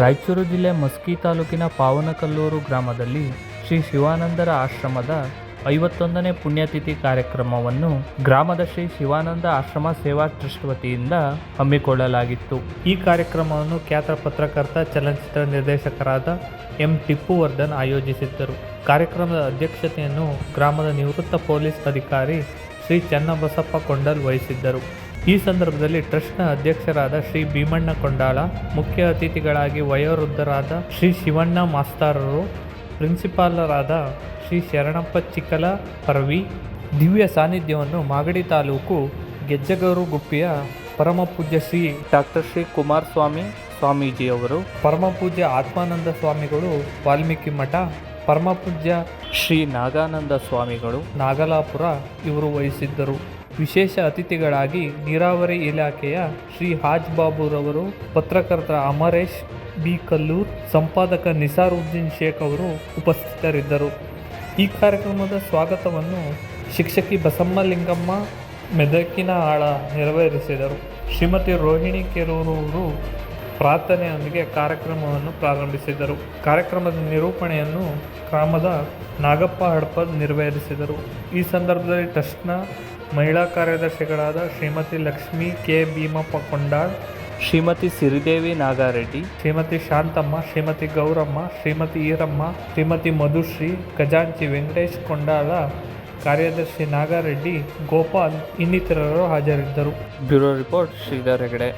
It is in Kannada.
ರಾಯಚೂರು ಜಿಲ್ಲೆ ಮಸ್ಕಿ ತಾಲೂಕಿನ ಪಾವನಕಲ್ಲೂರು ಗ್ರಾಮದಲ್ಲಿ ಶ್ರೀ ಶಿವಾನಂದರ ಆಶ್ರಮದ ಐವತ್ತೊಂದನೇ ಪುಣ್ಯತಿಥಿ ಕಾರ್ಯಕ್ರಮವನ್ನು ಗ್ರಾಮದ ಶ್ರೀ ಶಿವಾನಂದ ಆಶ್ರಮ ಸೇವಾ ಟ್ರಸ್ಟ್ ವತಿಯಿಂದ ಹಮ್ಮಿಕೊಳ್ಳಲಾಗಿತ್ತು. ಈ ಕಾರ್ಯಕ್ರಮವನ್ನು ಖ್ಯಾತ ಪತ್ರಕರ್ತ, ಚಲನಚಿತ್ರ ನಿರ್ದೇಶಕರಾದ ಎಂ. ಟಿಪ್ಪುವರ್ಧನ್ ಆಯೋಜಿಸಿದ್ದರು. ಕಾರ್ಯಕ್ರಮದ ಅಧ್ಯಕ್ಷತೆಯನ್ನು ಗ್ರಾಮದ ನಿವೃತ್ತ ಪೊಲೀಸ್ ಅಧಿಕಾರಿ ಶ್ರೀ ಚನ್ನಬಸಪ್ಪ ಕೊಂಡಲ್ ವಹಿಸಿದ್ದರು. ಈ ಸಂದರ್ಭದಲ್ಲಿ ಟ್ರಸ್ಟ್ನ ಅಧ್ಯಕ್ಷರಾದ ಶ್ರೀ ಭೀಮಣ್ಣ ಕೊಂಡಾಳ ಮುಖ್ಯ ಅತಿಥಿಗಳಾಗಿ ವಯೋವೃದ್ಧರಾದ ಶ್ರೀ ಶಿವಣ್ಣ ಮಾಸ್ತಾರರು, ಪ್ರಿನ್ಸಿಪಾಲರಾದ ಶ್ರೀ ಶರಣಪ್ಪ ಚಿಕ್ಕಲ ಪರವಿ, ದಿವ್ಯ ಸಾನ್ನಿಧ್ಯವನ್ನು ಮಾಗಡಿ ತಾಲೂಕು ಗೆಜ್ಜಗೌರು ಗುಪ್ಪಿಯ ಪರಮ ಪೂಜ್ಯ ಶ್ರೀ ಡಾಕ್ಟರ್ ಶ್ರೀ ಕುಮಾರಸ್ವಾಮಿ ಸ್ವಾಮೀಜಿಯವರು ಪರಮ ಪೂಜ್ಯ ಆತ್ಮಾನಂದ ಸ್ವಾಮಿಗಳು ವಾಲ್ಮೀಕಿ ಮಠ ಪರಮ ಪೂಜ್ಯ ಶ್ರೀ ನಾಗಾನಂದ ಸ್ವಾಮಿಗಳು ನಾಗಲಾಪುರ ಇವರು ವಹಿಸಿದ್ದರು. ವಿಶೇಷ ಅತಿಥಿಗಳಾಗಿ ನೀರಾವರಿ ಇಲಾಖೆಯ ಶ್ರೀ ಹಾಜ್ ಬಾಬುರವರು ಪತ್ರಕರ್ತ ಅಮರೇಶ್ ಬಿ. ಕಲ್ಲೂರ್, ಸಂಪಾದಕ ನಿಸಾರುದ್ದೀನ್ ಶೇಖ್ ಅವರು ಉಪಸ್ಥಿತರಿದ್ದರು. ಈ ಕಾರ್ಯಕ್ರಮದ ಸ್ವಾಗತವನ್ನು ಶಿಕ್ಷಕಿ ಬಸಮ್ಮ ಲಿಂಗಮ್ಮ ಮೆದಕಿನ ಆಳ ನೆರವೇರಿಸಿದರು. ಶ್ರೀಮತಿ ರೋಹಿಣಿ ಕೆರೂರವರು ಪ್ರಾರ್ಥನೆಯೊಂದಿಗೆ ಕಾರ್ಯಕ್ರಮವನ್ನು ಪ್ರಾರಂಭಿಸಿದರು. ಕಾರ್ಯಕ್ರಮದ ನಿರೂಪಣೆಯನ್ನು ಗ್ರಾಮದ ನಾಗಪ್ಪ ಹಡಪದ್ ನೆರವೇರಿಸಿದರು. ಈ ಸಂದರ್ಭದಲ್ಲಿ ಟ್ರಸ್ಟ್ನ ಮಹಿಳಾ ಕಾರ್ಯದರ್ಶಿಗಳಾದ ಶ್ರೀಮತಿ ಲಕ್ಷ್ಮಿ ಕೆ. ಭೀಮಪ್ಪ ಕೊಂಡಾಳ್ ಶ್ರೀಮತಿ ಸಿರಿದೇವಿ ನಾಗಾರೆಡ್ಡಿ ಶ್ರೀಮತಿ ಶಾಂತಮ್ಮ ಶ್ರೀಮತಿ ಗೌರಮ್ಮ ಶ್ರೀಮತಿ ಈರಮ್ಮ ಶ್ರೀಮತಿ ಮಧುಶ್ರೀ ಖಜಾಂಚಿ ವೆಂಕಟೇಶ್ ಕೊಂಡಾಳ ಕಾರ್ಯದರ್ಶಿ ನಾಗಾರೆಡ್ಡಿ ಗೋಪಾಲ್ ಇನ್ನಿತರರು ಹಾಜರಿದ್ದರು. Bureau report Shridhar Hegde.